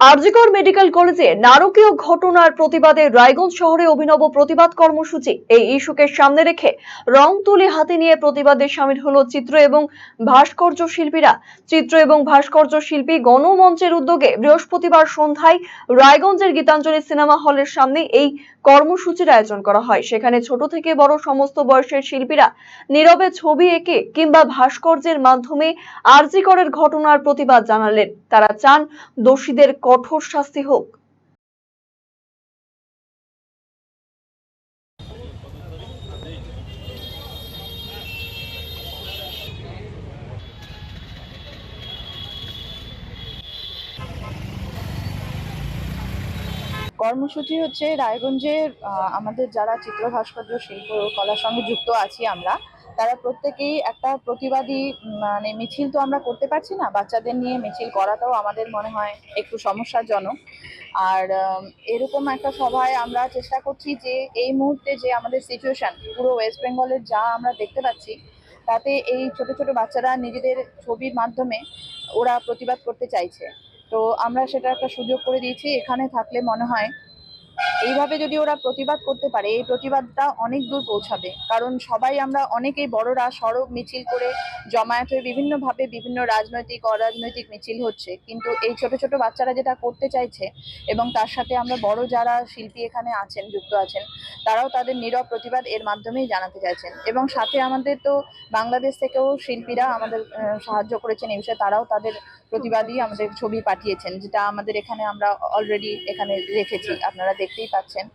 RG Kar medical কলেজে নারকীয় ঘটনার প্রতিবাদে রায়গঞ্জ শহরে অভিনব প্রতিবাদ কর্মসূচি। এই ইস্যুকে সামনে রেখে রং তুলি হাতে নিয়ে প্রতিবাদে সামিল হলো চিত্র এবং ভাস্কর্য শিল্পীরা। চিত্র এবং ভাস্কর্য শিল্পী গণমঞ্চের উদ্যোগে বৃহস্পতিবার সন্ধ্যায় রায়গঞ্জের গীতাঞ্জলি সিনেমা হলের সামনে এই কর্মসূচির আয়োজন করা হয়। সেখানে ছোট থেকে বড় সমস্ত বয়সের শিল্পীরা নীরবে ছবি এঁকে কিংবা ভাস্কর্যের মাধ্যমে আরজিকরের ঘটনার প্রতিবাদ জানালেন। তারা চান দোষীদের কঠোর শাস্তি হোক। কর্মসূচি হচ্ছে রায়গঞ্জের আমাদের যারা চিত্র ভাস্কর্য শিল্প কলার সঙ্গে যুক্ত আছি আমরা তারা প্রত্যেকেই একটা প্রতিবাদী মানে মিছিল তো আমরা করতে পারছি না। বাচ্চাদের নিয়ে মিছিল করাটাও আমাদের মনে হয় একটু সমস্যাজনক। আর এরকম একটা সভায় আমরা চেষ্টা করছি যে এই মুহূর্তে যে আমাদের সিচুয়েশান পুরো ওয়েস্ট বেঙ্গলের যা আমরা দেখতে পাচ্ছি, তাতে এই ছোট ছোট বাচ্চারা নিজেদের ছবির মাধ্যমে ওরা প্রতিবাদ করতে চাইছে। তো আমরা সেটা একটা সুযোগ করে দিয়েছি। এখানে থাকলে মনে হয় এইভাবে যদি ওরা প্রতিবাদ করতে পারে, এই প্রতিবাদটা অনেক দূর পৌঁছাবে। কারণ সবাই আমরা অনেকেই বড়রা, সড়ক মিছিল করে জমায়েত হয়ে বিভিন্নভাবে বিভিন্ন রাজনৈতিক, অরাজনৈতিক মিছিল হচ্ছে। কিন্তু এই ছোট ছোট বাচ্চারা যেটা করতে চাইছে এবং তার সাথে আমরা বড় যারা শিল্পী এখানে আছেন, যুক্ত আছেন, তারাও তাদের নীরব প্রতিবাদ এর মাধ্যমেই জানাতে চাইছেন। এবং সাথে আমাদের তো বাংলাদেশ থেকেও শিল্পীরা আমাদের সাহায্য করেছেন এই বিষয়ে। তারাও তাদের প্রতিবাদী আমাদের ছবি পাঠিয়েছেন, যেটা আমাদের এখানে আমরা অলরেডি এখানে রেখেছি। আপনারা দেখতেই পাচ্ছেন।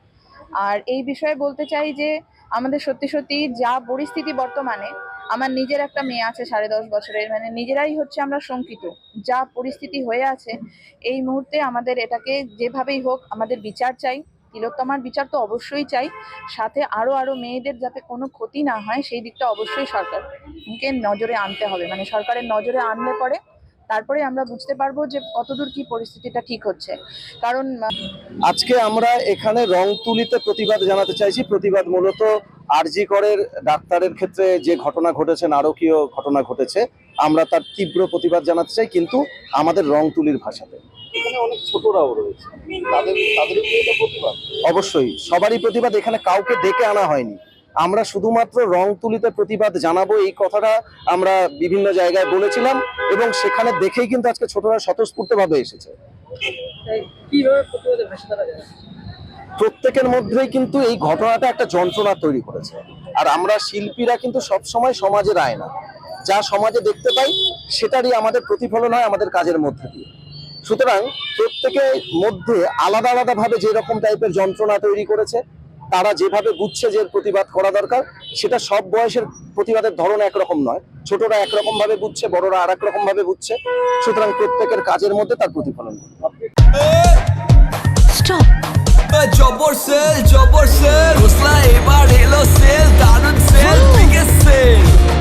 আর এই বিষয়ে বলতে চাই যে, আমাদের সত্যি সত্যি যা পরিস্থিতি বর্তমানে, আমার নিজের একটা মেয়ে আছে সাড়ে দশ বছরের মানে নিজেরাই হচ্ছে আমরা শঙ্কিত। যা পরিস্থিতি হয়ে আছে, এই মুহূর্তে আমাদের এটাকে যেভাবেই হোক আমাদের বিচার চাই, তিলোত্তমার বিচার তো অবশ্যই চাই, সাথে আরও আরও মেয়েদের যাতে কোনো ক্ষতি না হয়, সেই দিকটা অবশ্যই সরকারকে নজরে আনতে হবে। মানে সরকারের নজরে আনলে পরে তারপরে আমরা বুঝতে পারব যে কতদূর কি পরিস্থিতিটা ঠিক হচ্ছে। কারণ আজকে আমরা এখানে রং তুলিতে প্রতিবাদ জানাতে চাইছি। প্রতিবাদ মূলত আরজি করের ডাক্তারের ক্ষেত্রে যে ঘটনা ঘটেছে নারকীয় ঘটনা ঘটেছে আমরা তার তীব্র প্রতিবাদ জানাতে চাই কিন্তু আমাদের রং তুলির ভাষাতে। এখানে অনেক ছোটরাও রয়েছে। তাদের তাদেরও কি এটা প্রতিবাদ। অবশ্যই সবারই প্রতিবাদ। এখানে কাউকে ডেকে আনা হয়নি। আমরা শুধুমাত্র রং তুলিতে প্রতিবাদ জানাব এই কথাটা আমরা বিভিন্ন জায়গায় বলেছিলাম এবং সেখানে দেখেই কিন্তু আজকে ছোটরা স্বতঃস্ফূর্ত ভাবে এসেছে প্রত্যেকের মধ্যেই কিন্তু এই ঘটনাটা একটা যন্ত্রণা তৈরি করেছে। আর আমরা শিল্পীরা কিন্তু সব সময় সমাজের আয়না। যা সমাজে দেখতে পাই সেটারই আমাদের প্রতিফলন হয় আমাদের কাজের মধ্যে দিয়ে। সুতরাং প্রত্যেকের মধ্যে আলাদা আলাদা ভাবে যেরকম টাইপের যন্ত্রণা তৈরি করেছে তারা যেভাবে বুঝছে যে প্রতিবাদ করা দরকার সেটা সব বয়সের প্রতিবাদের ধরন একরকম নয়। ছোটরা একরকম ভাবে বুঝছে বড়রা আর একরকম ভাবে বুঝছে। সুতরাং প্রত্যেকের কাজের মধ্যে তার প্রতিফলন জবর সেল জবর সেল। এবার এলো সেল সেল সেল।